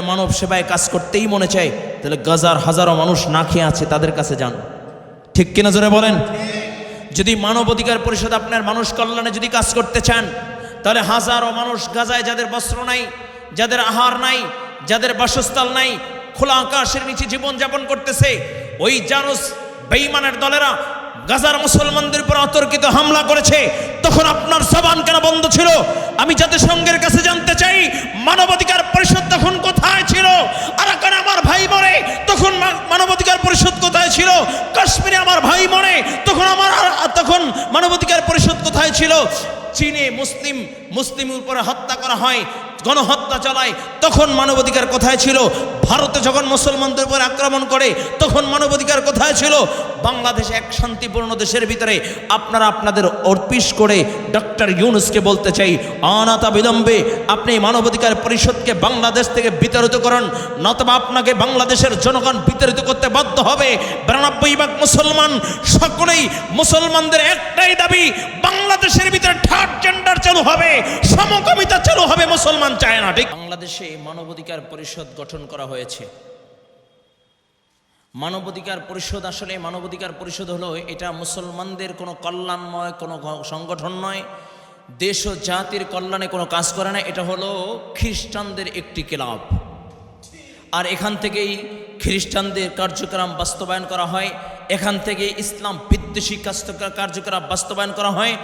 মানব সেবায় কাজ করতেই মনে চায়, তাহলে গাজার হাজারো মানুষ না খেয়ে আছে তাদের কাছে যান। ঠিক কিনা জোরে বলেন? যদি মানব অধিকার পরিষদ আপনার মানুষ কল্যাণে যদি কাজ করতে চান, তাহলে হাজারো মানুষ গাজায় যাদের বস্ত্র নাই, যাদের আহার নাই, যাদের বাসস্থল নাই, খোলা আকাশের নিচে জীবন যাপন করতেছে, ওই জানুস বেইমানের দলেরা গাজার মুসলমানদের উপর অতর্কিত হামলা করেছে, তখন আপনার সবান কেন বন্ধ ছিল? আমি জাতিসংঘের কাছে জানতে চাই মানবাধিকার পরিষদ তখন কোথায় ছিল আরাকানে আমার ভাই মরে তখন মা- মানবাধিকার পরিষদ কোথায় ছিল কাশ্মীরে আমার ভাই মরে তখন আমার আর- তখন মানবাধিকার পরিষদ কোথায় ছিল চীনে মুসলিম, মুসলিমের উপরে হত্যা করা হয়, গণহত্যা চালায়, তখন মানবাধিকার কোথায় ছিল? ভারতে যখন মুসলমানদের উপর আক্রমণ করে, তখন মানবাধিকার কোথায় ছিল? বাংলাদেশ এক শান্তিপূর্ণ দেশের ভিতরে। আপনারা আপনাদের অর্পিস করে ডক্টর ইউনুসকে বলতে চাই, অনাথা বিলম্বে আপনি মানবাধিকার পরিষদকে বাংলাদেশ থেকে বিতাড়িত করুন, নতবা আপনাকে বাংলাদেশের জনগণ বিতাড়িত করতে বাধ্য হবে। বিরানব্বই ভাগ মুসলমান, সকলেই মুসলমানদের একটাই দাবি বাংলাদেশের ভিতরে থার্ড জেন্ডার চালু হবে, সমকামিতা চালু হবে, মুসলমান চায় না, ঠিক? বাংলাদেশে মানবাধিকার পরিষদ গঠন করা হয়েছে। মানবাধিকার পরিষদ আসলে মানবাধিকার পরিষদ হলো এটা মুসলমানদের কোনো কল্যাণময়, কোনো সংগঠন নয়। দেশ ও জাতির কল্যাণে কোনো কাজ করে না, এটা হলো খ্রিস্টানদের একটি ক্লাব। আর এখান থেকেই খ্রিস্টানদের কার্যক্রম বাস্তবায়ন করা হয়, এখান থেকে ইসলাম বিদ্বেষী কার্যক্রম বাস্তবায়ন করা হয়।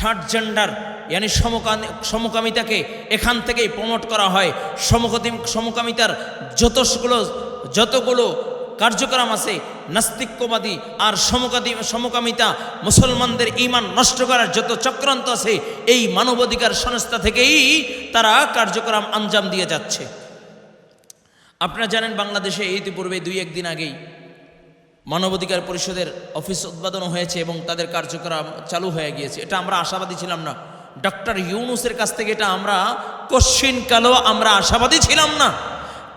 থার্ড জেন্ডার ইয়ানি সমকামী, সমকামিতাকে এখান থেকেই প্রমোট করা হয়। সমকামী সমকামিতার যতগুলো যতগুলো কার্যক্রম আছে, নাস্তিক্যবাদী আর সমকামী সমকামিতা, মুসলমানদের ইমান নষ্ট করার যত চক্রান্ত আছে, এই মানবাধিকার সংস্থা থেকেই তারা কার্যক্রম আঞ্জাম দিয়ে যাচ্ছে। আপনারা জানেন বাংলাদেশে ইতিপূর্বে দুই একদিন আগেই মানবাধিকার পরিষদের অফিস উদ্বোধন হয়েছে এবং তাদের কার্যক্রম চালু হয়ে গিয়েছে। এটা আমরা আশাবাদী ছিলাম না। ডক্টর ইউনুসের কাছ থেকে এটা আমরা কশ্চিন কালো আমরা আশাবাদী ছিলাম না।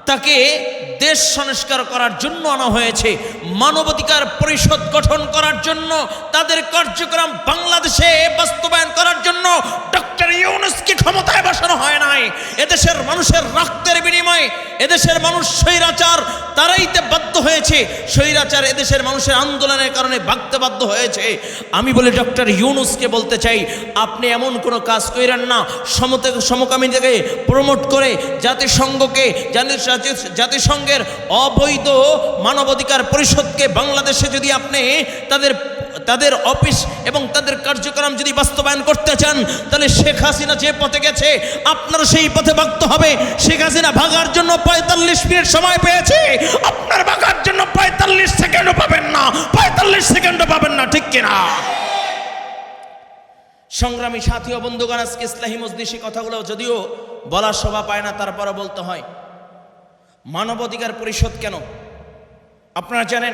তাকে দেশ সংস্কার করার জন্য আনা হয়েছে, মানবাধিকার পরিষদ গঠন করার জন্য, তাদের কার্যক্রম বাংলাদেশে বাস্তবায়ন করার জন্য। ডক্টর ইউনুসকে ক্ষমতায় এদেশের মানুষের রক্তের বিনিময়ে, এদেশের মানুষ স্বৈরাচার তারাইতে বাধ্য হয়েছে। স্বৈরাচার এদেশের মানুষের আন্দোলনের কারণে ভাগতে বাধ্য হয়েছে। আমি বলি ডক্টর ইউনুসকে বলতে চাই, আপনি এমন কোনো কাজ করেন না, সমতে সমকামীদেরকে প্রমোট করে জাতিসংঘকে জাতি- জাতি- জাতিসংঘের অবৈধ মানবাধিকার পরিষদকে বাংলাদেশে যদি আপনি তাদের তাদের অফিস এবং তাদের কার্যক্রম যদি বাস্তবায়ন করতে চান, তাহলে শেখ হাসিনা যে পথে গেছে আপনার সেই পথে ভাগতে হবে। শেখ হাসিনা ভাগার জন্য পঁয়তাল্লিশ মিনিট সময় পেয়েছে। আপনার ভাগার জন্য পঁয়তাল্লিশ সেকেন্ডও পাবেন না। পঁয়তাল্লিশ সেকেন্ডও পাবেন না, ঠিক কিনা? সংগ্রামী সাথী ও বন্ধুগণ, আজকে ইসলাহী মজলিসি কথাগুলো যদিও বলার শোভা পায় না তারপরে বলতে হয়। মানবাধিকার পরিষদ কেন? আপনারা জানেন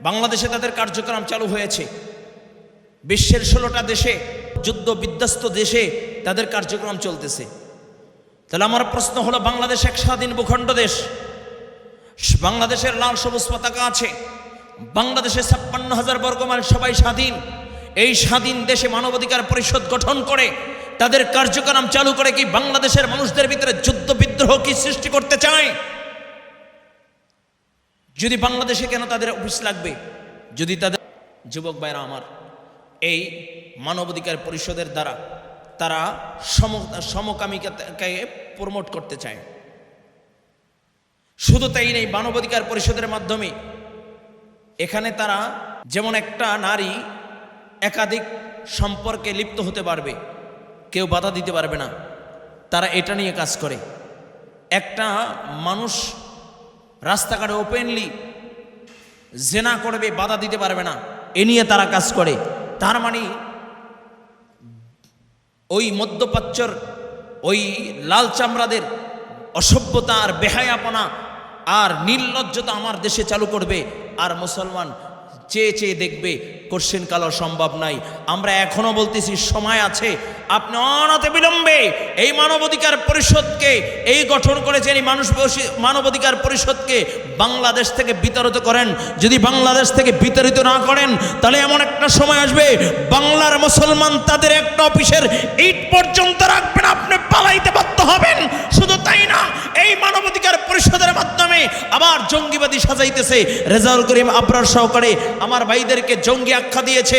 বাংলাদেশে তাদের কার্যক্রম চালু হয়েছে। বিশ্বের ষোলোটা দেশে, যুদ্ধ বিধ্বস্ত দেশে তাদের কার্যক্রম চলতেছে। তাহলে আমার প্রশ্ন হলো, বাংলাদেশ এক স্বাধীন ভূখণ্ড দেশ? বাংলাদেশের লাল সবুজ পতাকা আছে। বাংলাদেশে ছাপ্পান্ন হাজার বর্গমাইল সবাই স্বাধীন। এই স্বাধীন দেশে মানবাধিকার পরিষদ গঠন করে তাদের কার্যক্রম চালু করে কি বাংলাদেশের মানুষদের ভিতরে যুদ্ধ বিদ্রোহ কি সৃষ্টি করতে চায়? যদি বাংলাদেশে কেন তাদের অফিস লাগবে? যদি তাদের যুবক ভাইরা আমার, এই মানবাধিকার পরিষদের দ্বারা তারা সম, সমকামিকাকে প্রমোট করতে চায়। শুধু তাই নেই, মানবাধিকার পরিষদের মাধ্যমে এখানে তারা যেমন একটা নারী একাধিক সম্পর্কে লিপ্ত হতে পারবে, কেউ বাধা দিতে পারবে না, তারা এটা নিয়ে কাজ করে। একটা মানুষ রাস্তাঘাটে ওপেনলি জেনা করবে, বাধা দিতে পারবে না। এ নিয়ে তারা কাজ করে। তার মানে ওই মধ্যপ্রাচ্যর, ওই লাল চামড়াদের অসভ্যতা আর বেহায়াপনা আর নির্লজ্জতা আমার দেশে চালু করবে। আর মুসলমান চেয়ে চেয়ে দেখবে, কোশ্চেন কালো সম্ভব নাই। আমরা এখনও বলতেছি, সময় আছে। আপনি অনতে বিলম্বে এই মানবাধিকার পরিষদকে, এই গঠন করেছেন এই মানুষ মানবাধিকার পরিষদকে বাংলাদেশ থেকে বিতাড়িত করেন। যদি বাংলাদেশ থেকে বিতাড়িত না করেন, তাহলে এমন একটা সময় আসবে, বাংলার মুসলমান তাদের একটা অফিসের ইট পর্যন্ত রাখবেন, আপনি পালাইতে বাধ্য হবেন। সাজাইতেছে। রেজাউল করিম আবরার সহকারে আমার ভাইদেরকে জঙ্গি আখ্যা দিয়েছে।